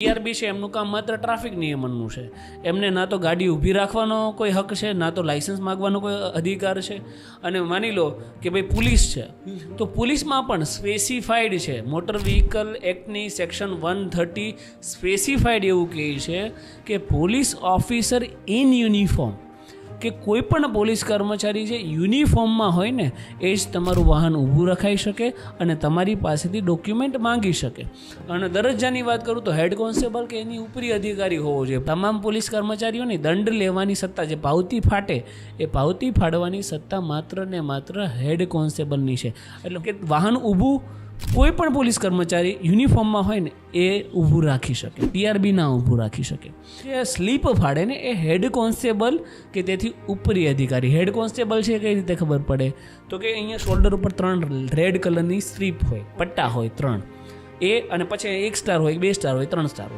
TRB છે, એમનું કામ માત્ર ટ્રાફિક નિયમનનું છે. એમને ના તો ગાડી ઊભી રાખવાનો કોઈ હક છે, ના તો લાઇસન્સ માગવાનો કોઈ અધિકાર છે. અને માની લો કે ભાઈ પોલીસ છે, તો પોલીસમાં પણ સ્પેસિફાઈડ છે. મોટર વ્હીકલ એક્ટની સેક્શન વન થર્ટી સ્પેસિફાઈડ એવું કહે છે કે પોલીસ ઓફિસર ઇન યુનિફોર્મ કે કોઈ પણ પોલીસ કર્મચારી જે યુનિફોર્મમાં હોય ને, એ જ તમારું વાહન ઊભું રખાઈ શકે અને તમારી પાસેથી ડોક્યુમેન્ટ માંગી શકે. અને દરજ્જાની વાત કરું તો હેડ કોન્સ્ટેબલ કે એની ઉપરી અધિકારી હોવો જોઈએ. તમામ પોલીસ કર્મચારીઓની દંડ લેવાની સત્તા જે પાવતી ફાટે, એ પાવતી ફાડવાની સત્તા માત્ર ને માત્ર હેડ કોન્સ્ટેબલની છે. એટલે કે વાહન ઊભું કોઈ પણ પોલીસ કર્મચારી યુનિફોર્મમાં હોય ને, એ ઊભું રાખી શકે. ટીઆરબી ના ઊભું રાખી શકે. જે સ્લીપ ફાડે ને, એ હેડ કોન્સ્ટેબલ કે તેથી ઉપરી અધિકારી. હેડ કોન્સ્ટેબલ છે કઈ રીતે ખબર પડે? તો કે અહીંયા શોલ્ડર ઉપર ત્રણ રેડ કલરની સ્લીપ હોય, પટ્ટા હોય ત્રણ. એ અને પછી એક સ્ટાર હોય બે સ્ટાર હોય, ત્રણ સ્ટાર હોય.